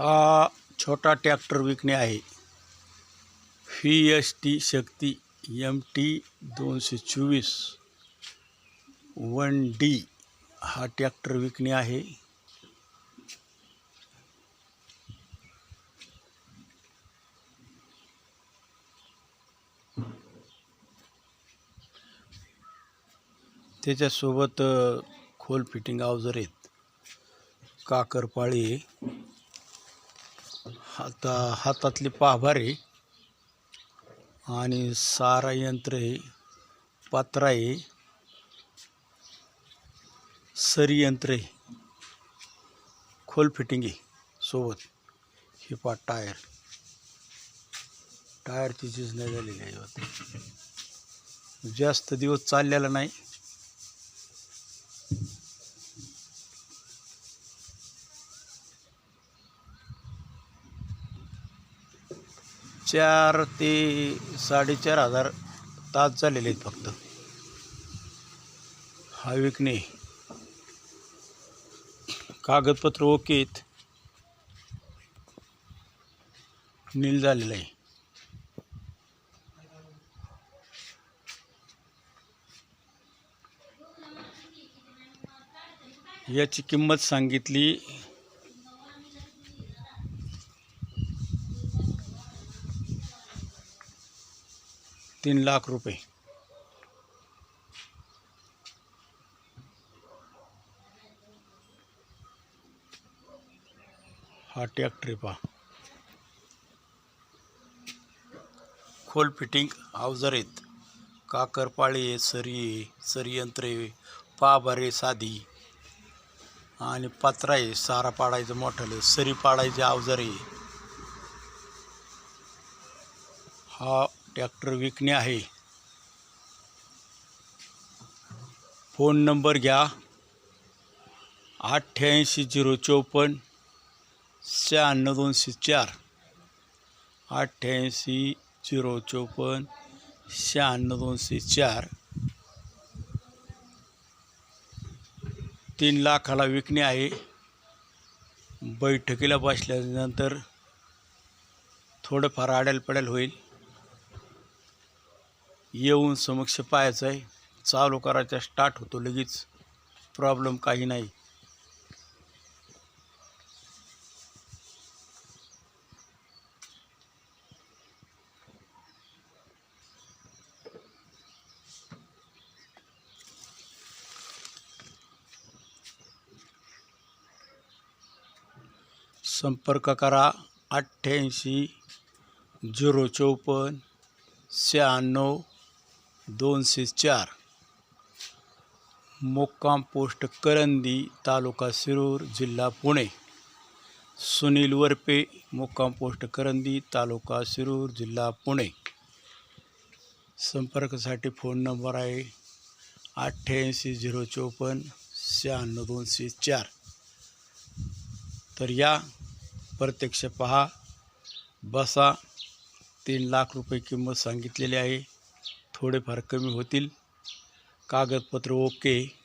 हा छोटा ट्रॅक्टर विकणे आहे. V S T Shakti M T दोनशे चोवीस. वन डी हा ट्रॅक्टर विकणे आहे. त्याच्यासोबत खोल फिटिंग अवजार आहेत. काकरपाळी आता हातातली पाभार आणि सारा यंत्र आहे पात्रा आहे सरी यंत्र आहे. खोल फिटिंग आहे सोबत. हे पा टायर. टायरची चीज नाही झालेली आहे. जास्त दिवस चाललेला नाही. चार ते साडेचार हजार तास झालेले आहेत फक्त. हा विकणे कागदपत्र ओके आहेत. नील झालेलं आहे. याची किंमत सांगितली तीन लाख रुपये. हा ट्रॅक्टर पहा. खोल फिटिंग अवजार आहेत. काकरपाळी सरी आहे पाभारे साधी. आणि पात्रा आहे सारा पाडायचं मोठं सरी पाडायचे अवजार आहे. हा ट्रॅक्टर विकणे आहे. फोन नंबर घ्या. अठ्ठ्याऐंशी झिरो चौपन्न शहाण्णव दोनशे चार. अठ्ठ्याऐंशी झिरो चौपन्न शहाण्णव दोनशे चार. तीन लाखाला विकणे आहे. बैठकीला बसल्यानंतर थोडंफार आडेल पडेल होईल. येऊन समक्ष पाहायचं आहे. चालू करायचा स्टार्ट होतो लगेच. प्रॉब्लेम काही नाही. संपर्क करा. अठ्ठ्याऐंशी झिरो चौपन्न शहाण्णव दोनशे चार. मुक्काम पोस्ट करंदी तालुका शिरूर जिल्हा पुणे. सुनील वरपे मुक्काम पोस्ट करंदी तालुका शिरूर जिल्हा पुणे. संपर्कासाठी फोन नंबर आहे अठ्ठ्याऐंशी झिरो चोपन्न शहाण्णव दोनशे चार. तर या प्रत्यक्ष पहा. बसा तीन लाख रुपये किंमत सांगितलेली आहे. थोडेफार कमी होतील. कागदपत्र ओके.